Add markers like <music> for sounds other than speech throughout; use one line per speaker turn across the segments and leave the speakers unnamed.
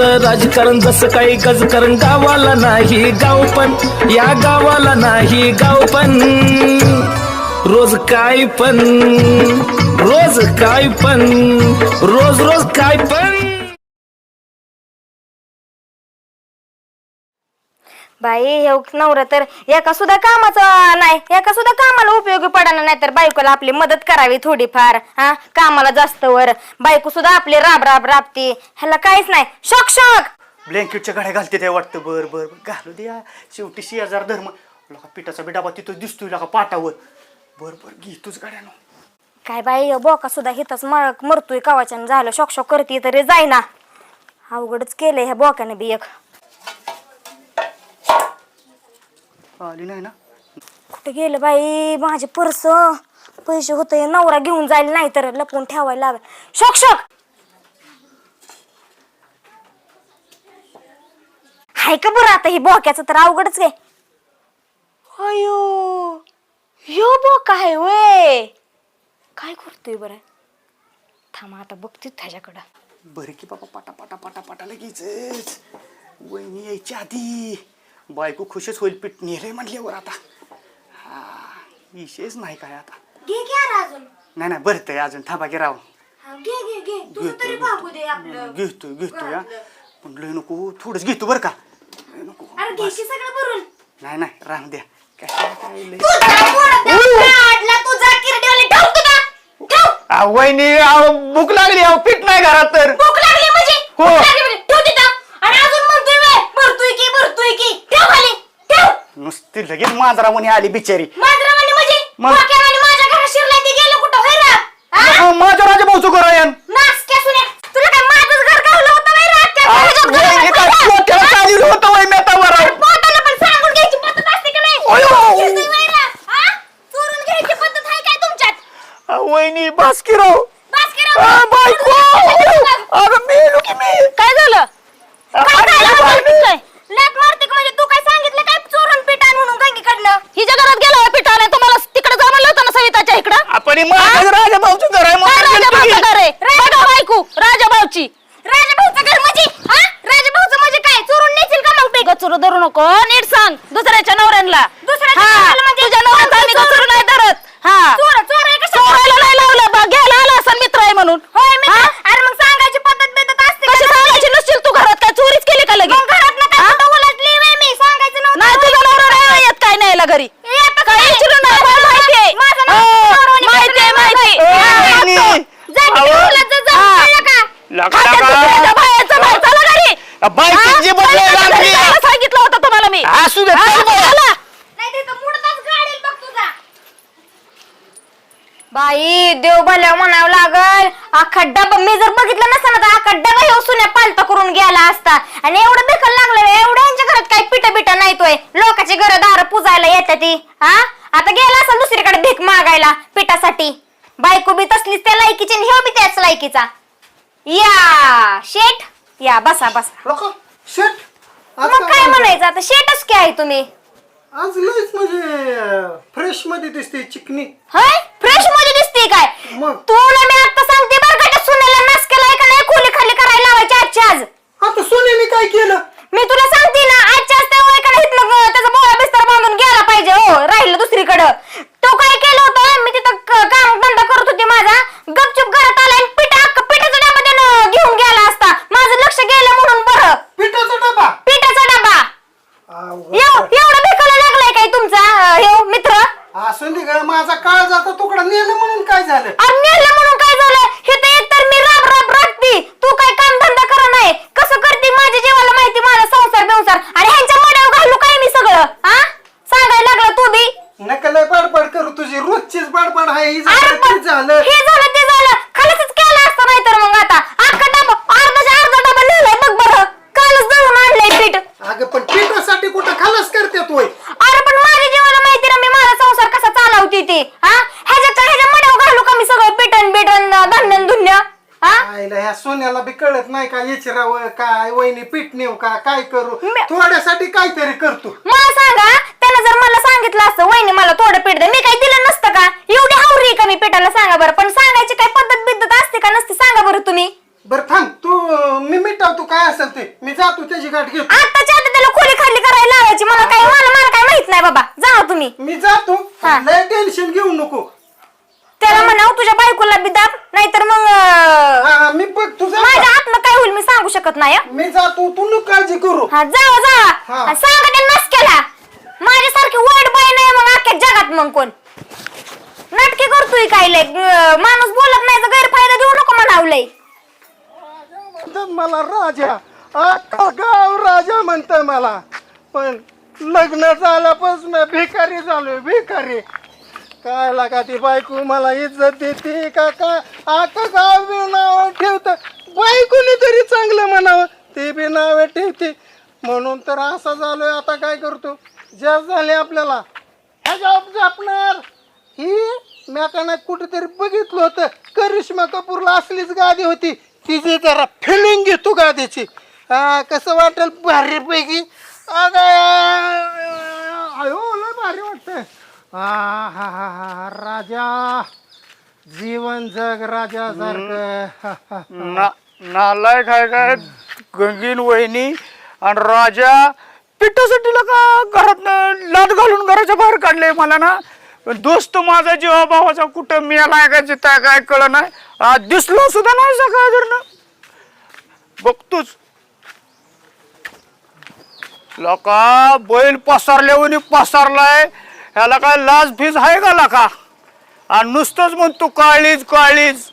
असं राजकारण जसं काही गजकारण गावाला नाही गाव पण. या गावाला नाही गाव पण. रोज काय पण. रोज काय पण. रोज रोज काय पण.
बाई हे नवरा तर एका सुद्धा कामाचा नाही. एका सुद्धा कामाला उपयोगी पडणार नाही तर बायकोला आपली मदत करावी थोडीफार हा? कामाला जास्त वर. बायको सुद्धा आपली राब राब राबती. ह्याला काहीच नाही. Shock shock!
ब्लँकेटच्या गाड्या घालते ते वाटतं. बर बर बर. घालू द्या. शेवटी शेजार धर्म. लका पिठाचा बिडाबा तिथं दिसतोय लका पाटावर. बर बर. घे तूच गाड्यानं
काय बाई बोका सुद्धा हिथंच मळ मरतोय कवाच्यानं. झालं शॉक शॉक करते तरी जाईना. अवघडच केलंय ह्या बोक्याने बी एक.
आली नाही ना?
कुठे गेलं बाई? माझे पर्स. पैसे होते नवरा घेऊन जाईल नाही तर लपवून ठेवायला लागेल शॉक शॉक! हाय का बरं आता ही बोक्याचं तर अवघडच आहे. अयो यो बोका आहे वय. काय करतोय बरं? थांब आता बघते त्याच्याकडं.
बरं की बाबा पाटा पाटा पाटा पाटा लगेच वहिनी यायच्या आधी. बायको खुशच होईल पीठ नेलंय म्हटल्यावर आता. हा विषयच नाही काय आता.
घे घे अजून.
नाही नाही बरं ते अजून. थांबा की राव.
घे घे घे. तुझं तरी भागू दे आपलं.
घेतो घेतो या पण लय नको थोडंच घेतो बरं का. लय नको.
अरे घ्यायची सगळं भरून.
नाही नाही राहून द्या. काय लय.
तुझा
वहिनी अहो, भूक लागली अहो पीठ नाही घरात तर.
भूक लागली म्हणजे?
हो.
भूक लागली म्हणजे ठेव तिथं आणि अजून म्हणतोय वे भरतोय भरतोय की ठेव खाली ठेव
नुसती लगेच मांजरावणी आली बिचारी
मांजरावानी म्हणजे
मग?
वाक्यावानी माझ्या घरात शिरलाय ते गेलं कुठं होय रे? हा?
अहो, माझ्या राजा भाऊचं घर आहे
नासक्या तुला काय माझंच घर गावलं होतं? त्या घरात पोटाला पण सांगून घ्यायची पद्धत असते का नाही
अयो.
घेतोय वय रे? हा? चोरून घ्यायची पद्धत आहे काय तुमच्यात
अहो, वहिनी बास्किराव
बास्केटबॉल.
आ, बायको अगं मेलो की मी
काय झालं काय
अरे,
झालं
वहिनी.
काय? लाथ मारते का म्हणजे तू काय सांगितलं काय चोरून पीठ आण म्हणून गंगीकडनं हिच्या घरात गेला पीठ आणाय तुम्हाला तिकडे जा म्हणलं होतं ना सविताच्या इकडं
आपण हे माझ्या राजा भाऊचं घर आहे
काय
म्हणून गेलतो की.
राजाभाऊचं घर आहे बघा बायको राजाभाऊची राजाभाऊचं घर म्हणजे हा राजाभाऊचं म्हणजे काय चोरून नेतील का मग ते गचुर धरू नको नीट सांग दुसऱ्याच्या नवऱ्यांना दुसऱ्याच्या नवऱ्याला म्हणजे तुझ्या नवऱ्याचा आम्ही गचुर नाही धरत हा चोर चोर आहे चोरायला नाही लावलं बा घ्यायला आला असेल मित्र आहे म्हणून होय मित्र अरे मग सांगायची पद्धत बिद्धत असते कशी सांगायची नसतील तू घरात काय चोरीच केली का लगे घरात ना काय कुठं उलटली बाई मी सांगायचं नव्हतं नाही तुझा नवरा नाही येत काय न्यायला घरी काय विचारू नाही मला माहिती आहे माहिती आहे माहिती
ओ, वहिनी. अहो. लगा, लगा. आ, बायकोची जी बदलायला लागली.
सांगितलं होतं तुम्हाला मी.
असू दे, चल. बाया.
बाई देव भल्या म्हणावं लागल. अख्खा डबा मी जर बघितलं नसतं ना तर अख्खा डबा हे सुन्या पालता करून गेला असता. आणि एवढं बेकल लागलं एवढ्यांच्या घरात काही पिठा बिटा नाही तोय. लोकांची घर दार पुजायला येते ती हा? आता गेला असेल दुसरीकडे भीक मागायला पिठासाठी. बायको बी तसलीच त्या लायकीची आणि ह्यो बी त्याच लायकीचा. या शेठ. या बसा बसा.
लोक शेट? आज
मग काय
काय
म्हणायचं? आता शेठच काय आहे तुम्ही?
आज लयच म्हणजे फ्रेशमध्ये दिसते चिकनी.
होय? फ्रेशमध्ये दिसते काय?
मग?
तुला मी आता सांगते बरं का त्या सुनेला नास केलाय का नाही? खोली खाली करायला लावायची आजच्या आज.
आता सोन्याने काय केलं?
मी तुला सांगते ना आजच्या आज त्या वयकडे इथलं त्याचा बोळा बिस्तर बांधून गेला पाहिजे हो राहिलं दुसरीकडं तो काय केलं होतं मी तिथं क- काम धंदा करत होते माझा गपचूप घरात आला आणि पिठा अख्खा पिठाचा डबा त्यानं घेऊन गेला असता माझं लक्ष गेलं म्हणून बरं
पिठाचा डबा
पिठाचा डबा
अवघड.
एव- एवढं बेकाला लागलाय काय तुमचा अं, ह्यो मित्र
असून दे गं, माझा काळ जाता तुकडा नेलं म्हणून काय झालं
अरे नेलं म्हणून काय झालं हे तर एकतर मी राब राब राबती तू काय काम धंदा करा नाही कसं करते माझ्या जीवाला माहिती माझा संसार बिंसार आणि ह्यांच्या मड्यावर घालू काय मी सगळं हा सांगायला लागला तू बी
नका लय बडबड करू तुझी रोजचीच बडबड आहे ही
अरे
झालं
पण
ते झालं
हे झालं ते झालं खालीच केलं असतं नाही तर मग आता अख्खा डबा अर्धाच्या अर्धा डबा नेलाय बघ बरं कालच दळून आणलंय पीठ
अगं पण पिठासाठी कुठं खालास करते तू
अरे पण माझ्या जीवाला माहिती ना मी माझा संसार कसा चालवती ती. हा? ह्याच्याच्या ह्याच्या मड्यावर घालू का मी सगळं पिटन बिटन धान्य धुन्य? हा?
आईला ह्या सोन्याला बी कळत नाही का विचाराव काय वहिनी पीठ नेऊ का काय करू?
मी-
थोड्यासाठी काहीतरी करतो
मला सांगा त्यानं जर मला सांगितलं असतं वहिनी मला थोडं पीठ दे. मी काही दिलं नसतं का? एवढी हावरी आहे का मी पिठाला सांगा बरं. पण सांगायची काय पद्धत बिद्धत असते का नसते? सांगा बरं तुम्ही.
बरं थांब. तू मी मिटवतो काय असेल ते? मी जातो त्याची गाठ घेऊन.
आताच्या आता त्याला खोली खाली करायला लावायची. मला काय मला मला काय माहीत नाही बाबा. जा हो तुम्ही.
मी जातो.
हा.
टेन्शन घेऊ नको.
त्याला म्हणाव तुझ्या बायकोला बी दाब नाहीतर मग
मी बघ तुझा
माझ्या आत्म काय होईल मी सांगू शकत नाही हं.
मी जातो. तू न काळजी करू.
हा जावा हो,
हा.
जावा सांगा त्यांना केला. माझ्यासारखी वर्ड बाय नाही मग अख्ख्या जगात मग कोण? नाटके करतोय काय लय? माणूस
बोल मला राजा अख्खा गाव राजा म्हणत मला. पण लग्न झाल्यापासून भिकारी झालो भिकारी. काय लागा ती बायको मला इज्जत देते का काय? अख्खा गाव बी नाव ठेवत. बायकोने तरी चांगलं म्हणावं ते बी नाव ठेवते. म्हणून तर असं झालोय आता काय करतो? जास्त झाले आपल्याला. हा जॉब जापणार. ही मॅकाना कुठेतरी बघितलं होतं. करिश्मा कपूरला असलीच गादी होती. तिची जरा फिलिंग घेतो गादीची हा कसं वाटेल? भारीपैकी. अयो लय भारी वाटतंय. हा हा हा हा राजा. जीवन जग राजा सारखं.
ना नालायक आहे काय गंगीन वहिनी आणि राजा. पिठासाठी का घरात लाद घालून घराच्या बाहेर काढले मला ना? पण दोस्त माझा जीवा भावाचा कुठं मिळाला का जिथं काय कळ नाही दिसलो सुद्धा नाही सकाळ जर ना बघतोच. लोका बैल पसरल्यावर पसरलाय. ह्याला काय लाज फीज आहे का लका? आणि नुसतंच म्हणतो काळीज काळीज.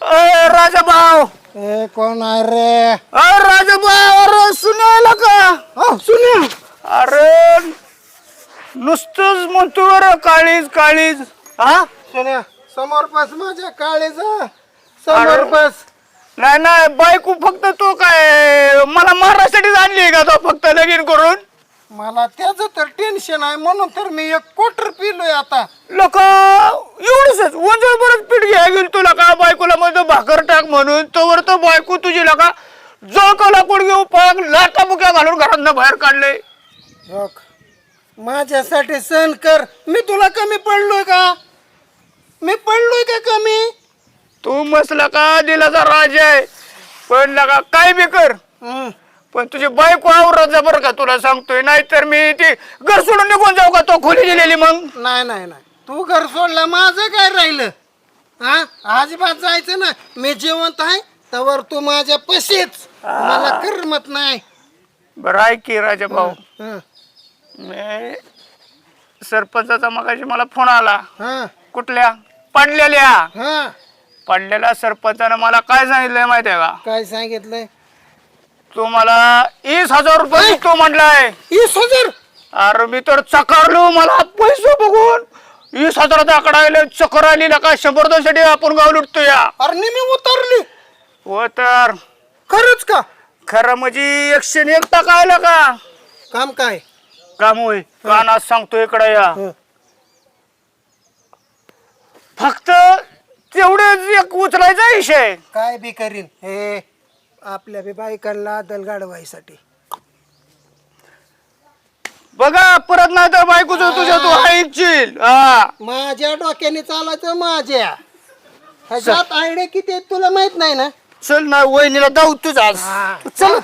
अय राजा भाऊ
ए कोण आहे रे?
अरे राजा भाऊ अरे सुनायला का
सुन्या.
अरे नुसतंच म्हणतो अरे काळीज काळीज. हा?
सुन्या समोर बस माझ्या काळेचा समोर बस.
नाही नाही बायको फक्त तो काय मला मारण्यासाठी आणली का तो फक्त लगीन करून?
मला त्याच तर टेन्शन आहे म्हणून तर मी एक कोटर पिलोय आता.
लोक एवढंच वंजळ बरंच पीठ घ्यायला गेलो तुला का बायकोला म्हणतो भाकर टाक म्हणून. तोवर तो बायको तुझी लका जळकाला कोण घेऊ पाक लाटा बुक्या घालून घरात बाहेर काढले
बघ माझ्यासाठी सहन कर. मी तुला कमी पडलोय का? मी पडलोय का कमी?
तू मसला का दिलाचा राजा? आहे पण लगा काय बी कर. पण तुझी बायको आवरत जा बरं का तुला सांगतोय. नाहीतर मी ती घर सोडून निघून जाऊ का? तो खोली दिलेली मग.
नाही नाही नाही. तू घर सोडला माझं काय राहिलं? हा? अजिबात जायचं ना मी जिवंत आहे तवर तू माझ्या पशीच. मला करमत नाही.
बरं ऐक की राजा भाऊ
हं,
मी सरपंचाचा मगाशी मला फोन आला.
हं,
कुठल्या? पडलेल्या.
हं.
पडलेल्या सरपंचानं मला काय सांगितलंय माहिती आहे का?
काय सांगितलंय?
तू मला वीस हजार रुपये तू म्हटलाय
वीस हजार?
अरे मी तर चकारलो मला पैसे बघून. वीस हजाराचा आकडा आले चक्कर आली ना का? शंभर दोनसाठी आपण गाव लुटतो या
अरे मी उतरली.
हो तर.
खरंच का?
खरं म्हणजे एकशे एक टक्का आलं का?
काम काय?
होय कानात सांगतो इकडे या.
हं.
फक्त तेवढेच एक उचलायचा विषय.
काय बी करीन हे आपल्या बी बायकांना दल गाडवायसाठी
बघा परत नाही तर बायकोच तुझ्या तू हा.
माझ्या डोक्याने चालायचं माझ्या. ह्याच्यात आयडिया किती आहेत तुला माहीत नाही ना?
चल ना वहिनीला जाऊ तुझ. आज
हा.
चल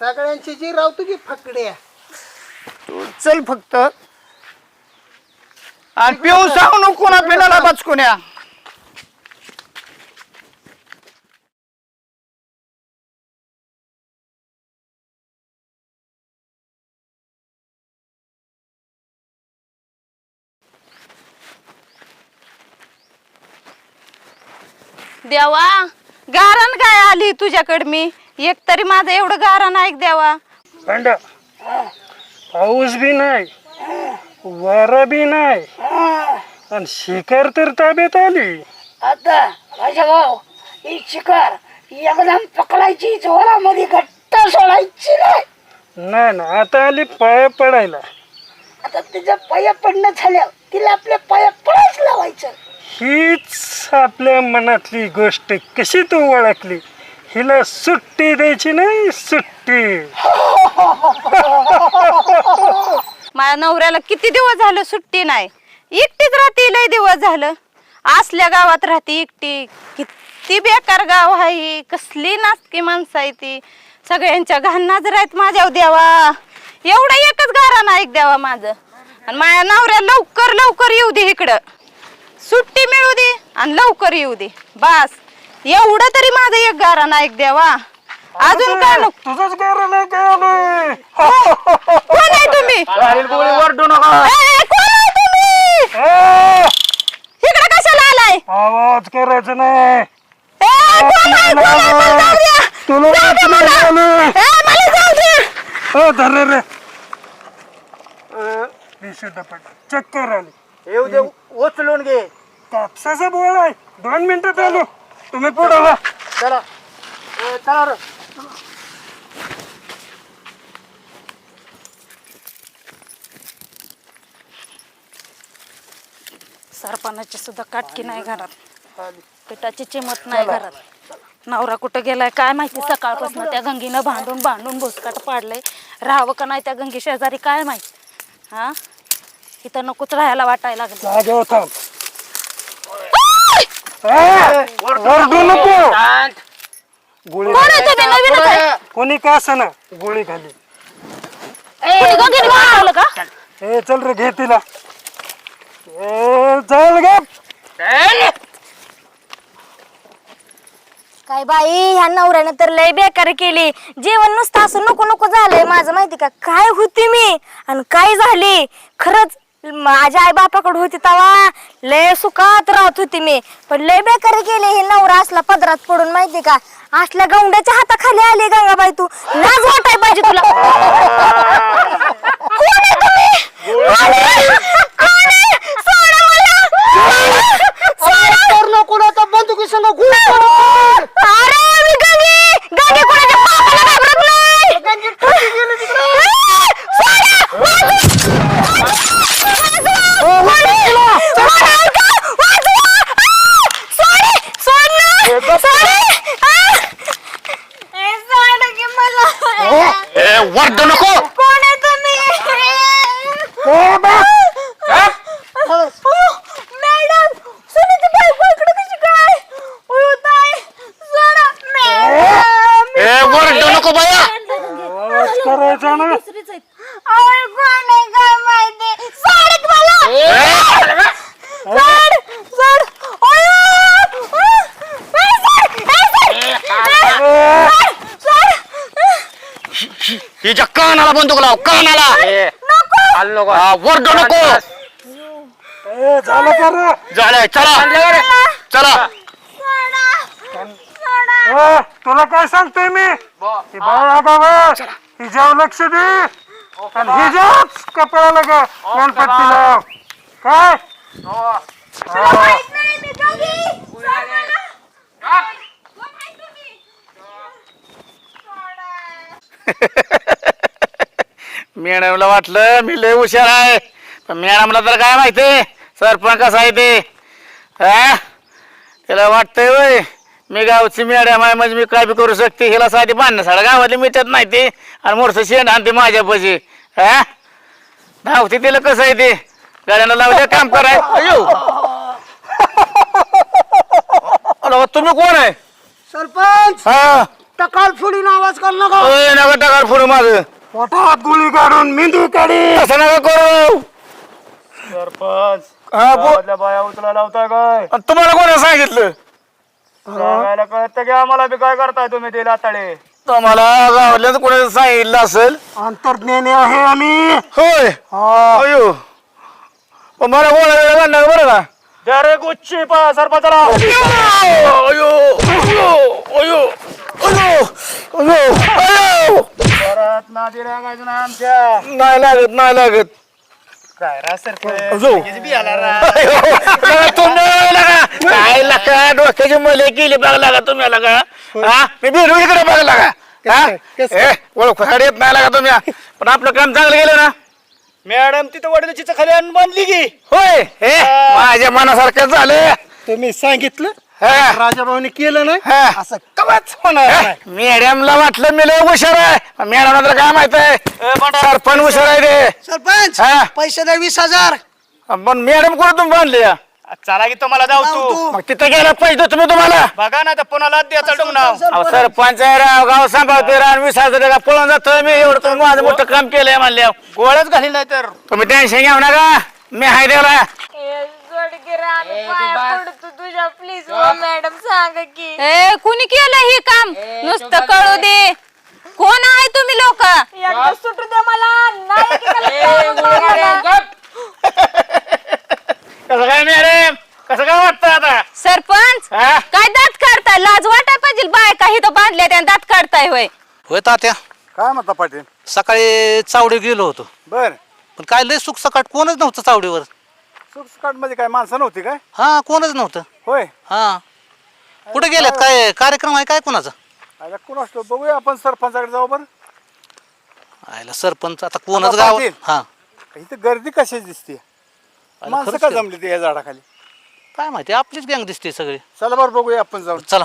सगळ्यांची जी राव तुझी फकड्या
तू चल फक्त. आणि पिऊन सांगू नको कोणा पिलाला बचकुन्या
देवा गारण काय आली तुझ्याकडे मी? एक तरी माझं एवढं गारण ऐक देवा.
पाऊस बी नाही वारा बी नाही आणि शिकार तर ताब्यात आली.
आता माझ्या भाऊ ही शिकार एकदम पकडायची जोरामध्ये घट्ट सोडायची नाही.
नाही ना आता आली पाया पडायला.
आता तिच्या पाया पडणं झाल्या तिला आपल्या पाया पडायच लावायचं.
हीच आपल्या मनातली गोष्ट कशी तू ओळखली? हिला सुट्टी द्यायची नाही सुट्टी.
माझ्या नवऱ्याला किती दिवस झालं सुट्टी नाही? एकटीच राहते लय दिवस झालं. असल्या गावात राहते एकटी. किती बेकार गाव आहे कसली नाचकी माणसं आहे ती. सगळ्यांच्या घाण नजर आहेत माझ्यावर हो देवा. एवढा एकच गारा
ऐक द्यावा माझं. आणि माझ्या नवऱ्या लवकर लवकर येऊ दे इकडं. सुट्टी मिळू दे आणि लवकर येऊ दे. बस. एवढं तरी माझं एक गारा ऐक द्यावा अजून काय नको?
तुझंच कारण आहे काय आलोय
कोण आहे तुम्ही?
चालेल गोळी वरडू नका.
ए, कोण आहे तुम्ही?
ए,
इकडे कशाला आलाय?
आवाज करायचं नाही.
ए, कोण आहे? कोण आहे? मला जाऊ द्या.
तुला
जाऊ द्या
वाचलं
मला.
आलोय.
ए, मला जाऊ द्या.
हो धर रे. मी सुद्धा पण चक्कर आली
येऊ दे उचलून घे.
कापसाचा बोळ आहे. दोन मिनिटात आलो. तुम्ही पुढं
चला. चला रे.
सरपणाची सुद्धा काटकी नाही घरात. पिठाची चिमत नाही घरात. नवरा कुठं गेलाय काय माहिती? सकाळपासून त्या गंगीनं भांडून भांडून भुसकाट पाडलंय. राहावं का नाही त्या गंगी शेजारी काय माहिती? हा? इथं नकोच राहायला वाटायला लागलं.
जागेवर थांब. ए, ओरडू नको. गोळी
कोण आहे तुम्ही? नवीनच आहे.
कोणी का असं ना गोळी खाली.
कोणी गंगीने मारलं का?
ए चल रे घे तिला. ए चल गे
काय बाई ह्या नवऱ्याने तर लय बेकार केली. जेवण नुसतं असं नको नको झालंय. माझं माहिती का? काय होती मी? आणि काय झाली? खरंच माझ्या आई बापाकडे होती तवा. लय सुखात राहत होती मी. पण लय बेकारी केली हे नवरा असला पदरात पडून माहिती का? असल्या गौंड्याच्या हाताखाली आली गंगाबाई तू. लाज वाटाय पाहिजे तुला. <laughs> कोण आहे तुम्ही? कोण आहे? कोण आहे? सोडा मला. सोडा.
तर नको ना तर बंदुकी संग गुळ
अरे मी गंगे गंगे कोणाच्या बापाला घाबरत नाही
गंजी ठोकी गेली तिकडे.
ए, सोडा, वाचवा. वाचवा. सोडा, ऐका, वाचवा. आ, सोडी, सोड ना, सोडी. आ. ए, सोड की मला.
वरडू नको
कोण आहे तुम्ही मॅडम सुनीती बायको इकडे कशी काय उय, ताई, सोडा. मॅडम.
ए वरडू नको बाया
आवाज करायचा ना
अहो, कोण आहे काय माहिती सोड की मला सोड सोड अयो! ए, सोड! ए, सोड! ए, सोड! सोड!
हिच्या कानाला बंदूक लाव कानाला हा, वरडू नको.
ए झालं का रे?
झालंय चला. चला.
ए, तुला काय सांगतोय मी? बाळा बाबा हिच्यावर लक्ष दे. आणि हिच्याच कपड्याला का गणपती लाव काय
तुला माहीत नाही मी गंगी. सोड मला. कोण आहे तुम्ही?
मॅडमला वाटलं मी लय हुशार आहे. पण मॅडमला तर काय माहिती सरपंच कसा आहे ते. हा? त्याला वाटतंय वय मी गावची मॅडम आहे म्हणजे मी काय बी करू शकते हिला साधी बांधण्यासाठी गावातली मिटत नाही ते. आणि मोठं शेण आणते माझ्यापाशी हा? धावते तिला कसं आहे ते? गाड्यानं लावले काम कराय अयो! अरे, तुम्ही कोण आहे?
सरपंच!
हा?
टकाल फोडीन आवाज कर नका.
ओय, नका टाका फोडू माझं.
पोटात गोळी काढून मेंदू काढी.
असं नका करू.
सरपंच
हा बो
गावातल्या बाया उचला लावताय काय?
आणि तुम्हाला कोणी सांगितलं?
सांगायला कळतं की आम्हाला बी काय करताय तुम्ही ते लाताडे
तुम्हाला गावातल्या कोणी सांगितलं असेल?
अंतर्ज्ञानी आहे आम्ही.
होय. अयो. पण मला बोलायला काढणार बरं का?
द्या रे गुच्ची पा सरपंचाला.
अयो. अयो. अयो. अयो. अयो. अयो.
परत नादी लागायचं ना आमच्या.
नाही लागत नाही लागत.
काय रा
तुम्ही लागा काय डोक्याची मले केली बघ लागा तुम्ही लागा हा? मी बिरू इकडे बघ लागा. हा? ए, ओळख येत नाही लागा तुम्ही. पण आपलं काम चांगलं गेलं ना.
मॅडम तिथं वडिलाची खाली आणून बांधली की.
होय हे. माझ्या मनासारखं झालं.
तुम्ही सांगितलं?
हा.
राजाभाऊनी केलं नाही?
हा.
असं कवाच होणार नाही.
मॅडमला वाटलं मी लय हुशार आहे. मॅडमला तर काय माहीत आहे? सरपंच हुशार आहे ते.
सरपंच
हा.
पैसे द्या वीस हजार.
पण मॅडम कोण तुम्ही बांधले
चला की तुम्हाला जाऊ तू.
मग तिथे गेला पैसे तुम्ही तुम्हाला.
बघा ना तर पुन्हा द्यायचा डोंग नाव
अहो, सरपंच आहे राव गाव सांभाळतोय राव. वीस हजार टका पळून जातोय मी. एवढं तुम्ही माझं मोठं काम केलंय म्हणल्या
गोळ्याच घाली नाही तर
तुम्ही टेन्शन घेऊ नका. मी हाय देवला.
तुझ्या. प्लीज मॅडम सांग की.
ए कुणी केलं हे काम? नुसतं कळू दे. कोण आहे तुम्ही लोक?
एकदा सुटू दे मला. नाही की त्याला चालू लागलं.
कसं काय मॅडम? कसं काय वाटतं आता?
सरपंच
हा?
काय दात काढताय? लाज वाटाय पाहिजे बाय काही तर बांधल्या त्या दात काढताय होय?
होय तात्या.
काय म्हणता पाटील?
सकाळी चावडी गेलो होतो.
बर.
पण काय लय सुख सकाट कोणच नव्हतं चावडीवर.
सुटसुकाटमध्ये काय माणसं नव्हती काय?
हा कोणच नव्हतं.
होय.
हा. कुठे गेलेत? काय कार्यक्रम आहे काय कोणाचा?
आता कोण असतो? बघूया आपण सरपंचाकडे जाऊ बरं.
आयला सरपंच आता कोणच
बाबा
गाव
पाटील.
हा.
इथं गर्दी कशी दिसते माणसं
खरंच
का. जमली ती या झाडाखाली?
काय माहिती आपलीच गँग दिसते सगळी.
चला बरं बघूया आपण जाऊन.
चला.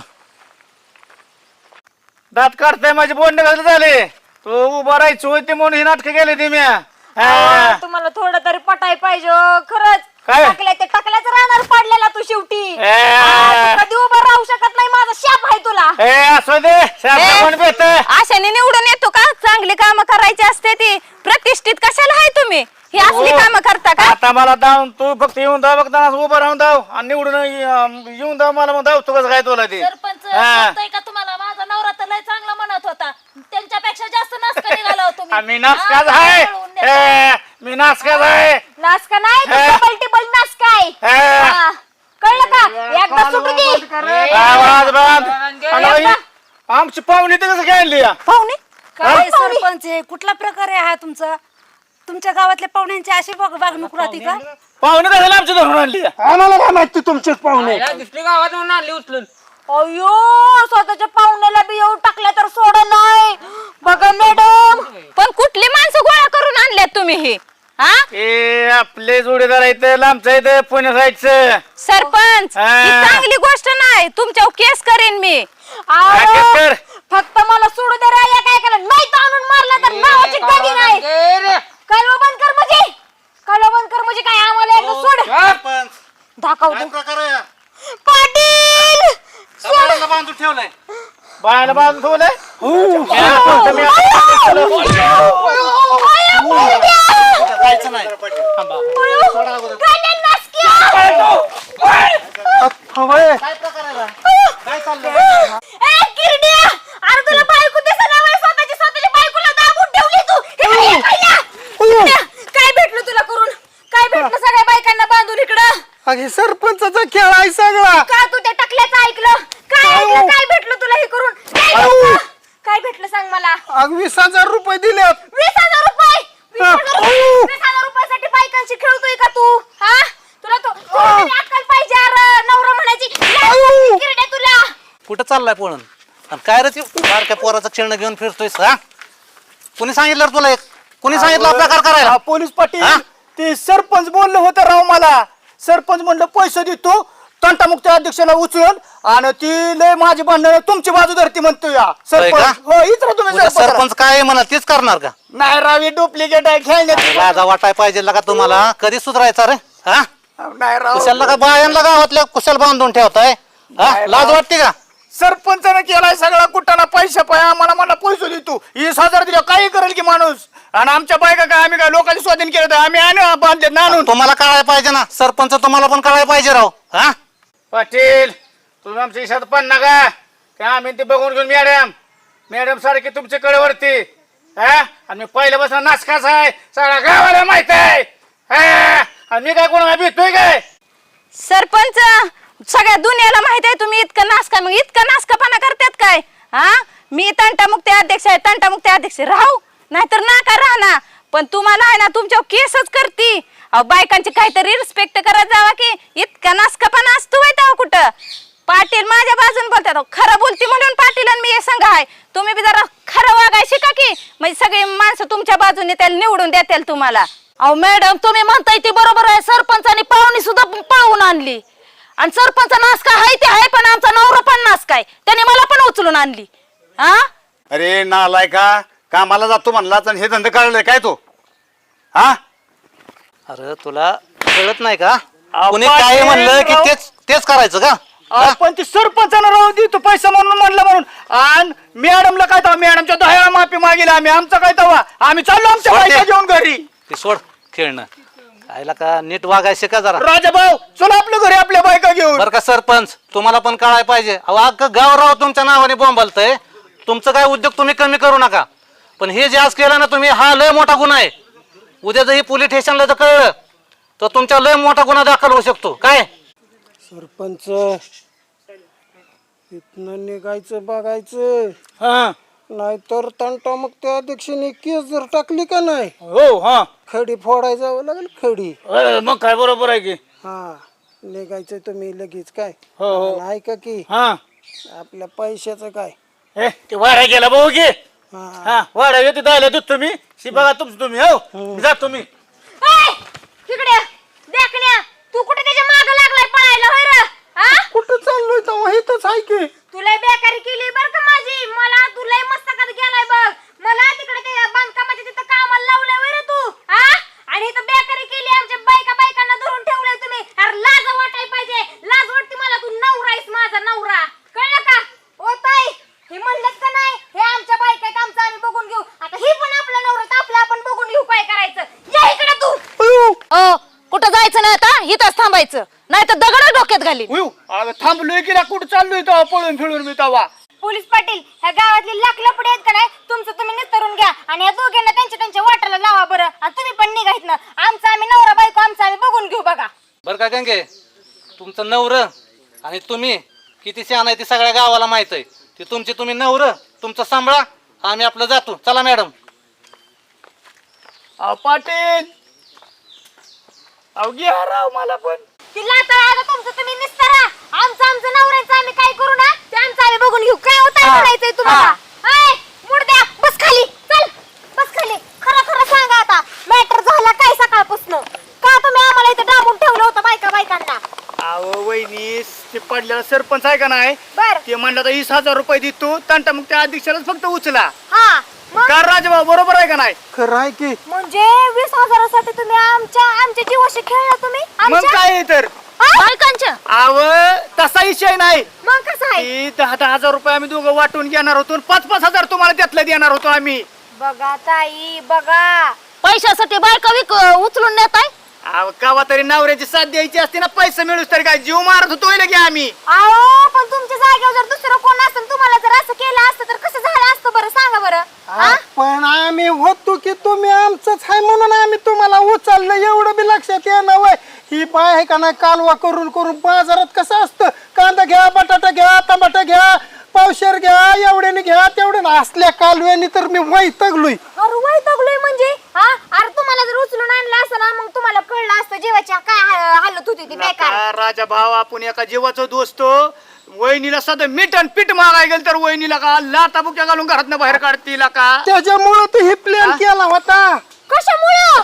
दात काढताय माझे बोलणे घालत झाले. तू उभं राहायची होती म्हणून ही नाटकं गेली ती म्या. हा.
तुम्हाला थोडं तरी पटाय पाहिजे हो. खरंच.
काय?
टाकल्या ते टाकल्याच राहणार पडलेला तू शेवटी.
ए.
आ, तू कधी उभं राहू शकत नाही माझा शाप आहे तुला.
ए असू दे. शाबा कोण भेट
आशाने निवडून येतो का? चांगली काम करायची असते ती. प्रतिष्ठित कशाला आहे तुम्ही? ही असली
हो.
काम करता का?
आता मला धावून तू फक्त येऊन धाव बघता उभं राहून धाव आणि निवडून येऊन धाव मला मग धाव तू कसं काय तुला ते.
सरपंच
हा.
सांगतोय का तुम्हाला? माझा नवरा तर लय चांगला म्हणत होता. त्यांच्यापेक्षा जास्त नाचका निघाला हो
नासकाच
हा,
आहे. ए, मी नासकाच आहे.
नास का नाही
हे.
डबल टिबल
हे.
हा. कळलं का? एकदा सुटू दे.
आवाज बंद. आणि आमची पाहुणी तर कसं काय आणली या?
पाहुणे?
काय सरपंच आहे कुठला प्रकार आहे हा तुमचा? तुमच्या गावातल्या पाहुण्यांची अशी वाग- वागणूक राहते का?
पाहुणी कशाला आमची धरून आणली?
आम्हाला काय माहिती तुमचेच पाहुणे?
अयो स्वतःच्या पाहुण्याला बी येऊ टाकल्या तर सोड नाही. बघा मॅडम
पण कुठली माणसं गोळा करून आणल्यात तुम्ही ही? हा?
ए आपले जोडीदार आहेत लांबचं आहे पुणे साईडचं.
सरपंच
हा.
ही चांगली गोष्ट नाही. तुमच्यावर केस करेन मी.
अहो,
केस कर.
फक्त मला सोडू दे रे काय केलं? नाही तर आणून मारलं तर नावाची गादी नाही कालवा बंद कर म्हणजे. कालवा बंद कर म्हणजे काय? आम्हाला एकदा सोड. दाखवतो पाटील! सोड.
बांधून ठेवलंय?
बायला बाजून ठेवलंय?
जायचं नाही.
काय भेटलं तुला करून काय भेटलं सगळ्या बायकांना बांधून इकडं
अगे सरपंचाचा खेळ आहे सगळा.
का तू त्या टाकल्याचं ऐकलं? काय ऐकलं? काय भेटलं तुला हे करून? काय भेटलं? काय भेटलं सांग मला?
अग वीस हजार रुपये दिलेत.
वीस हजार रुपये? वीस हजार रुपये? वीस हजार रुपयासाठी बायकांशी खेळतोय का तू? हा? तुला तो तुला तरी अक्कल पाहिजे अरे नवरा म्हणायची किरड्या तुला.
कुठं चाललाय पळून आणि काय रे ते बारक्या पोराचं खेळणं घेऊन फिरतोय हा? कुणी सांगितलं रे तुला एक? कुणी सांगितलं हा प्रकार करायला?
हा, पोलीस पाटील.
हा?
ते सरपंच बोललं होतं राव मला. सरपंच म्हणलं पैसे देतो तंटामुक्त अध्यक्षाला उचलून आणि ती लय माझी भांडण तुमची बाजू धरती म्हणतो या.
होय
सरपंच? हो इतर तुम्ही
उद्या
सरपंच.
सरपंच काय म्हणा तेच करणार का?
नाही राव डुप्लिकेट आहे खेळण्यात
लाजा वाटाय पाहिजे का तुम्हाला कधी सुधारायचा रे? हा?
नाही राव.
कुशाला बायांना गावातल्या कुशाल बांधून ठेवताय. हा? लाज. वाटते का?
सरपंचानं केलाय सगळा कुठाला पैसे पाय आम्हाला मला पैसे देतो वीस हजार दिले काही करेल की माणूस? आणि आमच्या बायका काय आम्ही काय लोकांनी स्वाधीन केलं तर आम्ही आणू बांधले ना आणून
तुम्हाला कळायला पाहिजे ना. सरपंच तुम्हाला पण कळायला पाहिजे राव. हा?
पाटील तुम्ही आमच्या इशात पण नका. ते आम्ही ते बघून घेऊन मॅडम. मॅडम सारखी तुमच्या कडेवरती हा? आणि मी पहिल्यापासून नासकाच आहे. सगळ्या गावाला माहीत आहे. हा? आणि मी काय कोणाला भेटतोय काय?
सरपंच सगळ्या दुनियाला माहीत आहे तुम्ही इतकं नासका मग इतकं नासकापणा करतात काय? हा? मी तंटामुक्ती अध्यक्ष आहे तंटामुक्ती अध्यक्ष राहू नाहीतर नाका राहणार पण तुम्हाला आहे ना तुमच्यावर केसच करती. अहो बायकांची काहीतरी रिस्पेक्ट करत जावा की इतका नासकापणा असतो माहीत अहो कुठं? पाटील माझ्या बाजून बोलतात खरं बोलती म्हणून पाटील आणि मी हे संघ आहे. तुम्ही बी जरा खरं वागाय शिका की म्हणजे सगळी माणसं तुमच्या बाजूने त्याला निवडून देतील तुम्हाला.
अहो मॅडम तुम्ही म्हणताय ते बरोबर आहे. सरपंचानी पाहुणी सुद्धा पळवून आणली. आणि सरपंच नास काय आहे ते आहे पण आमचा नवरा पण नास काय त्याने मला पण उचलून आणली. हा?
अरे नालाय का कामाला जातो म्हणलाच आणि हे धंदे काढले काय तो? हा?
अरे तुला कळत नाही का?
अहो,
कुणी काय म्हणलं की. तेच तेच करायचं का?
पण ते सरपंचानं राहू देतो पैसा म्हणून म्हणलं म्हणून. आणि मॅडमला काय तवा मॅडमच्या दह्या माफी मागेल आम्ही. आमचं काय तवा आम्ही चाललो आमच्या
सोड ते.
बायका घेऊन घरी.
ते सोड खेळणं. कायला का नीट वागाय शिका जरा?
राजा भाऊ चला आपलं घरी आपल्या बायका घेऊन.
बर का सरपंच तुम्हाला पण कळाय पाहिजे. अहो अख्खं गाव राव तुमच्या नावाने बोंबलतय. तुमचं काय उद्योग तुम्ही कमी करू नका. पण हे जे आज केलं ना तुम्ही हा लय मोठा गुन्हा आहे. उद्या जर हे पोलीस स्टेशनला जर कळलं तर तुमच्या लय मोठा गुन्हा दाखल होऊ शकतो. काय?
सरपंच इथनं निघायचं बघायचं.
हा.
नाहीतर तंटा मग त्या अध्यक्षाने केस जर टाकली का नाही?
हो हा.
खडी फोडाय जावं लागेल खडी.
मग काय बरोबर आहे की?
हा निघायचं तुम्ही लगेच काय?
हो हो.
नाही का की
हा.
आपल्या पैशाचं काय?
ए ते वाड्या गेला भाऊ घे
हा.
हा वाड्या येते द्यायला दूध तुम्ही. शी बघा तुमचं तुम्ही हो. जा तुम्ही.
तिकडे देखण्या तू कुठे त्याच्या माग लागलाय पळायला होय रे? हा?
कुठं चाललोय तेव्हा? इथंच आहे की.
तुला बेकारी केली बर का माझी? मला तुला मस्तकात गेलाय बघ. मला तिकडे ते बांधकामाच्या तिथं कामाला लावलंय होय रे तू? हा? आणि इथं बेकारी केली आमच्या बायका बायकांना धरून ठेवलंय तुम्ही. अरे लाज वाटाय पाहिजे. लाज वाटते मला तू नवरा आहेस माझा नवरा. कळलं का? ओ ताई हे म्हणलं का नाही? हे आमच्या बायका आहेत आमचं आम्ही बघून घेऊ. आता ही पण आपला नवरा तर आपलं आपण बघून घेऊ काय करायचं. या इकडे तू.
ओ कुठं जायचं नाही आता? इथंच थांबायचं. नाही तर दगड डोक्यात
उयू, अगं थांबलोय की ना कुठं चाललोय तेव्हा पळून फिरून मी तेव्हा
पोलीस पाटील ह्या गावातली लाख लपडे आहेत का नाही? तुमचं तुम्ही निस्तरून घ्या. आणि या दोघांना त्यांच्या त्यांच्या वाटाला लावा बरं. आणि तुम्ही पण निघायत ना आमचं आम्ही नवरा बायको आमचं आम्ही बघून घेऊ बघा.
बरं का गंगे? तुमचं नवर आणि तुम्ही किती शहाण आहे ते सगळ्या गावाला माहीत आहे. ते तुमचे तुम्ही नवर तुमचं सांभाळा आम्ही आपलं जातो. चला मॅडम.
अहो पाटील. अहो घ्या राव मला पण.
तुमचं तुम्ही निस्तरा आमचं आमचं नवऱ्याचं आम्ही काय करू ना? ते आमचं आम्ही बघून घेऊ. काय होतं म्हणायचंय तुम्हाला? ऐ, मुड द्या. बस खाली. चल. बस खाली. खरं खरं सांगा आता. मॅटर झाला काय सकाळपासून? का तुम्ही आम्हाला इथं डाबून ठेवलं होतं बायका बायकांना
अहो वहिनी ते पडलेला सरपंच आहे का नाही?
बर.
ते म्हणलं तर वीस हजार रुपये देतो तंटा मग त्या अध्यक्षालाच फक्त उचला.
हा मग?
का राजभाऊ बरोबर आहे का नाही?
खरं आहे की.
म्हणजे वीस हजारासाठी तुम्ही आमच्या आमच्या जीवाशी खेळला तुम्ही?
मग
आमच्या?
काय आहे तर?
बायकांच्या
अव तसा विषय नाही.
मग कसं आहे?
दहा दहा हजार रुपये आम्ही दोघं वाटून घेणार होतो आणि पाच पाच हजार तुम्हाला त्यातलं देणार होतो आम्ही.
बघा ताई बघा.
पैशासाठी बायका विक उचलून नेत आहे
अहो कावा तरी नवऱ्याची साथ द्यायची असते ना पैसे मिळूस तरी काय जीव मारत होतो की आम्ही.
अहो पण तुमच्या जागेवर जर दुसरं कोण असतं तुम्हाला जर असं केलं असतं तर कसं झालं असतं बरं? सांगा बरं. हा?
पण आम्ही होतो की तुम्ही आमचंच आहे म्हणून आम्ही तुम्हाला उचललं एवढं बी लक्षात येणं वय. ही बाय आहे का नाही कालवा करून करून बाजारात कसं असतं? कांदा घ्या बटाटा घ्या टमाटा घ्या पावशेर घ्या एवढ्याने घ्या तेवढे असल्या कालव्यानी तर मी वैतगलोय.
अरे वैतागलोय म्हणजे? हा अरे तुम्हाला जर उचलून आणलं असतं ना मग तुम्हाला कळलं असतं जेवाच्या काय हा- हालत होती ती बेकार.
नका राजा भाव आपण एका जीवाचं दोस्त वहिनीला साधं मीठ आणि पीठ मागाय गेलं तर वहिनीला का लाता बुक्या घालून घरातनं बाहेर काढतील का?
त्याच्यामुळं तर ही प्लॅन केला होता.
कशामुळं?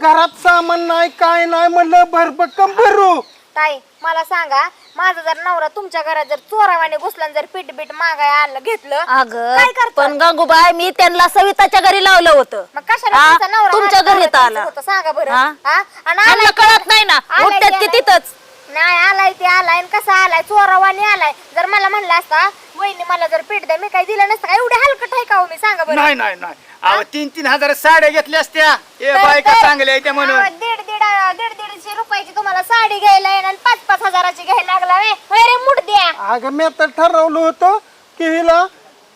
घरात सामान नाही काय नाही म्हणलं भरभक्कम भरू.
ताई मला सांगा माझा जर नवरा तुमच्या घरात जर चोरावाने घुसला आणि जर पीठ बीट मागाय आलं घेतलं काय
अगं
करता?
पण गंगूबाई मी त्यांना सविताच्या घरी लावलं होतं.
मग कशाला
हा?
तुमचा नवरा
तुमच्या
माझ्या
घरी आला.
होतं? सांगा बरं.
हा?
हा? आणि
त्यांना
आलाय
कळत नाही ना.
आलाय
उठतात की
ते
तिथंच.
नाही आलाय ते आलाय आणि कसा आलाय? चोरावाने आलाय. जर मला म्हणलं असता वहिनी मला जर पीठ द्या मी काही दिलं नसतं का? एवढे हलकट आहे का हो मी? सांगा बरं.
नाही नाही नाही. अहो तीन तीन हजार साड्या घेतल्या असत्या.
तर-
बायका
तर-
चांगल्या आहे त्या म्हणून.
हा, दीड दीड दीड दीडशे रुपयाची तुम्हाला साडी घ्यायला आहे आणि पाच पाच हजाराची घ्यायला लागला वे होय रे मुठ द्या
अगं मी तर ठरवलं होतं की हिला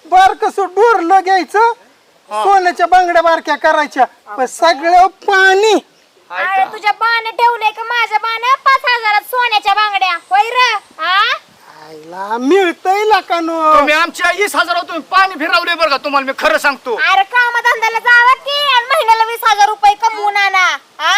बारकस डोरलं घ्यायचं सोन्याच्या बांगड्या बारक्या करायच्या पण सगळं पाणी.
अरे तुझ्या बाने ठेवले का? माझ्या बाने पाच हजारात सोन्याच्या बांगड्या. होय र हा
आईला मिळतंय लाकानो.
तुम्ही आमच्या वीस हजारावर तुम्ही पाणी फिरवले बरं का तुम्हाला मी खरं सांगतो.
अरे कामधंद्याला जावा की? आणि महिन्याला वीस हजार रुपये कमवून आणा हा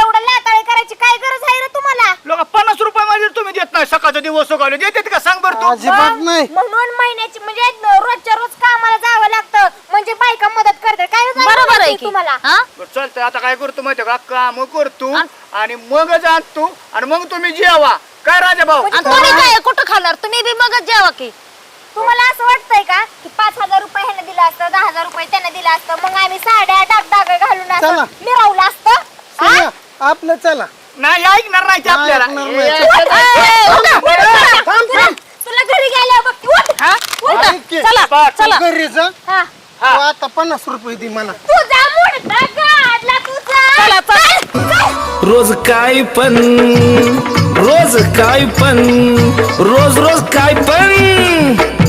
एवढं लाताळी करायची काय गरज आहे रे तुम्हाला?
लोक पन्नास रुपये मध्ये तुम्ही देत नाही. सकाळचा दिवस उगवले. देतात का? सांग बरं तू.
अजिबात नाही.
म्हणून महिन्याची म्हणजे रोजच्या रोज कामाला जावं लागतं. म्हणजे बायका मदत करते काय
बरोबर आहे की.
तुम्हाला?
हा?
बरं, चालतंय. आता काय करतो माहिती का? काम करतो आणि मग जाणतो आणि मग तुम्ही जेवा. काय राजा भाऊ?
आणि तुम्ही काय कुठं खाणार? तुम्ही बी मगच जेवा की.
तुम्हाला असं वाटतंय का? की पाच हजार रुपये ह्याने दिलं असतं दहा हजार रुपये त्याने दिलं असतं मग आम्ही साड्या डाग डाग घालून
चला.
असं मिरवलं असतं? हा?
आपलं चला
नाही ऐकणार नाही ते आपल्याला
ऐकणार नाही.
ए, उठा, उठा.
तुला घरी गेल्या बघ उठ.
हा? उठा.
ऐक की.
चला चला
घरी जा
हा.
तू आता पन्नास रुपये दे मला
तुझा मुडदा काढला तुझा
चला चला
रोज काय पण रोज काय पण रोज रोज काय पण